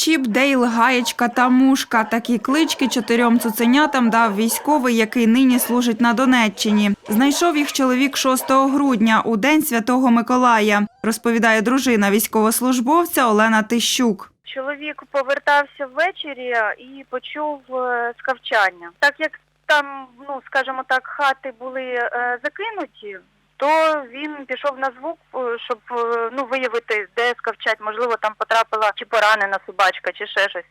Чіп, Дейл, Гаєчка та Мушка. Такі клички чотирьом цуценятам дав військовий, який нині служить на Донеччині. Знайшов їх чоловік 6 грудня, у день Святого Миколая, розповідає дружина військовослужбовця Олена Тищук. Чоловік повертався ввечері і почув е, скавчання. Так як там, ну скажімо так, хати були е, закинуті, то він пішов на звук, е, щоб е, ну виявити, де скавчать, можливо, там потрапила чи поранена собачка, чи ще щось.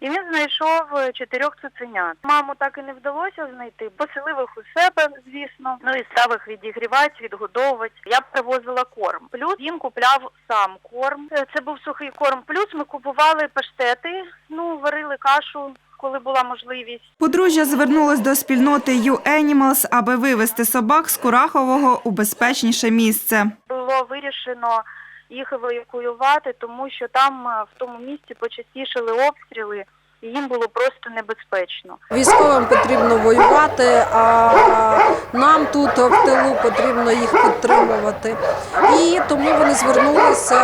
І він знайшов е, чотирьох цуценят. Маму так і не вдалося знайти. Поселив їх у себе, звісно. Ну і став їх відігрівати, відгодовувати. Я привозила корм. Плюс їм купляв сам корм. Це був сухий корм. Плюс ми купували паштети, ну варили кашу, коли була можливість. Подружжя звернулось до спільноти U-Animals, аби вивезти собак з Курахового у безпечніше місце. Було вирішено їх евакуювати, тому що там е, в тому місці почастішили обстріли. І їм було просто небезпечно. Військовим потрібно воювати, а нам тут в тилу потрібно їх підтримувати. І тому вони звернулися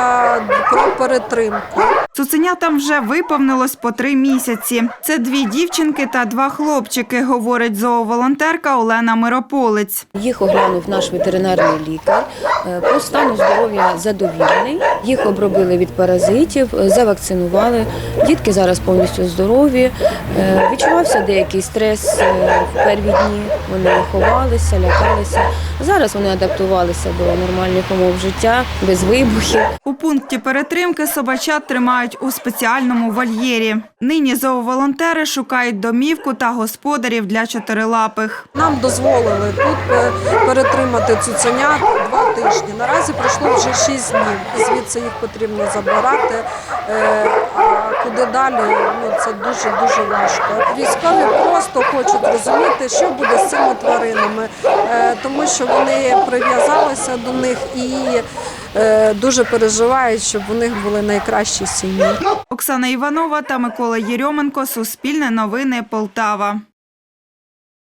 про перетримку. Цуценятам вже виповнилось по три місяці. Це дві дівчинки та два хлопчики, говорить зооволонтерка Олена Мирополець. Їх оглянув наш ветеринарний лікар. Е, По стану здоров'я задовільний. Їх обробили від паразитів, завакцинували. Дітки зараз повністю здорові. Е, Відчувався деякий стрес е, в перві дні. Вони ховалися, лякалися. Зараз вони адаптувалися до нормальних умов життя, без вибухів. У пункті перетримки собачат тримають у спеціальному вольєрі. Нині зооволонтери шукають домівку та господарів для чотирилапих. Нам дозволили тут перетримати цуценят два тижні. Наразі пройшло вже шість днів. Звідси їх потрібно забирати. Е, А куди далі? Ну це дуже дуже важко. Військові просто хочуть розуміти, що буде з цими тваринами, е, тому що вони прив'язалися до них і дуже переживають, щоб у них були найкращі сім'ї. Оксана Іванова та Микола Єрьоменко. Суспільне новини Полтава.